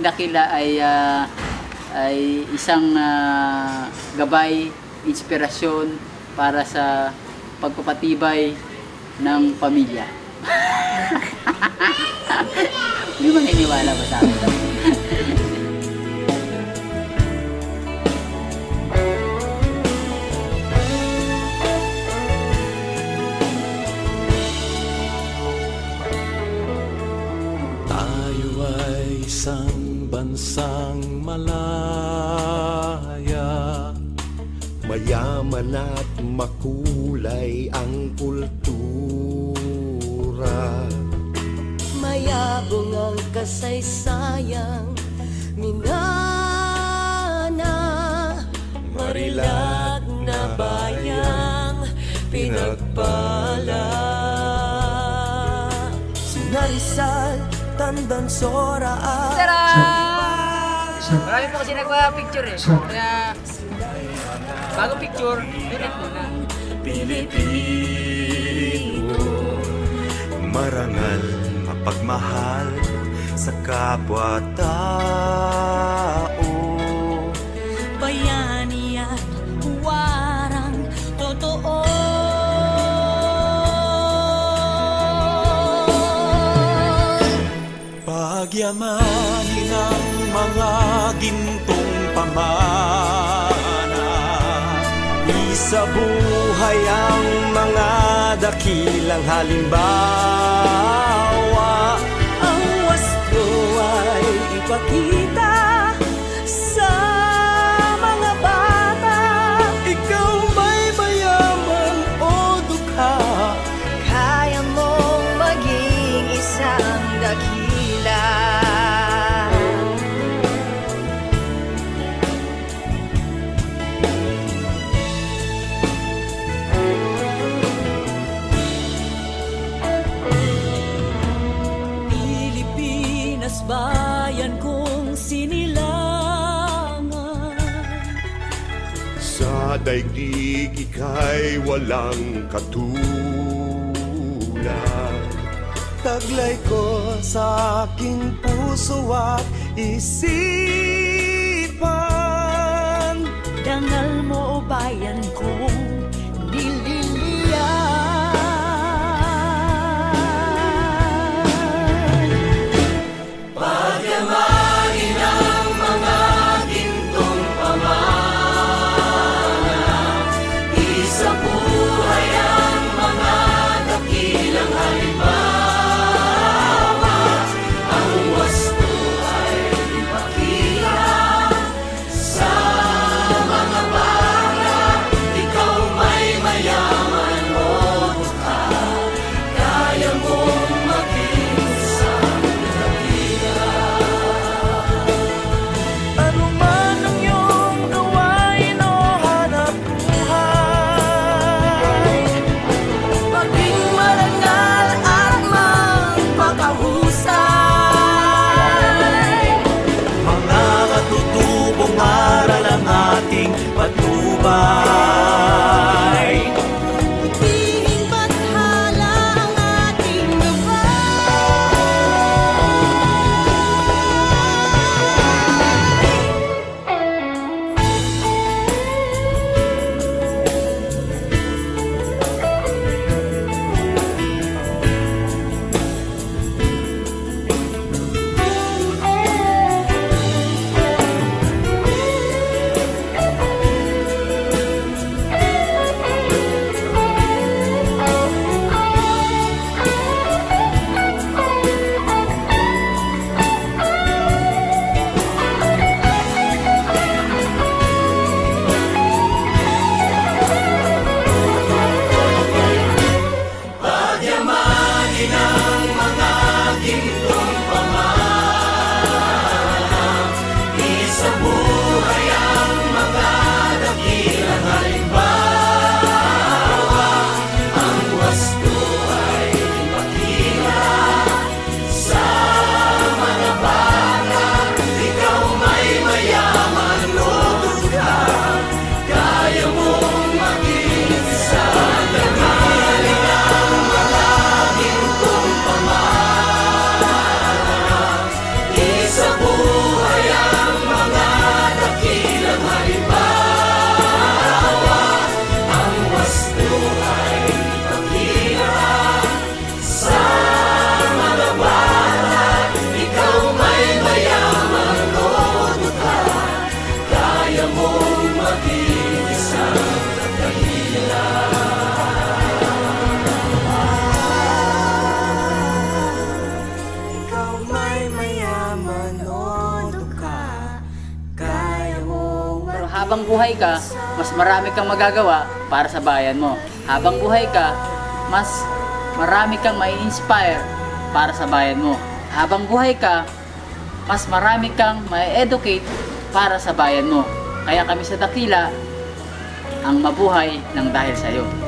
dakila ay ah, ay isang ah, gabay, inspirasyon para sa pagpapatibay ng pamilya. Hindi ba naniniwala ba sa akin? Tayo ay isang bansang malaya. Mayaman at makulay ang kultura. Mayabong ang kasaysayang minana. Marilag na bayang pinagpala Sinarisal, Tandansora at Tara! Marami po kasi nagpa-picture eh. Kaya, bago picture, direct muna. Pilipino Marangal, mapagmahal sa kapwa-tao Pagyamanin ang mga gintong pamana. Isa buhay ang mga dakilang halimbawa Ang wasto ay ipakita Sa daigdig ika'y walang katulad. Taglay ko sa aking puso at isipan habang buhay ka, mas marami kang magagawa para sa bayan mo. Habang buhay ka, mas marami kang mai inspire para sa bayan mo. Habang buhay ka, mas marami kang mai educate para sa bayan mo. Kaya kami sa Dakila, ang mabuhay ng dahil sa iyo.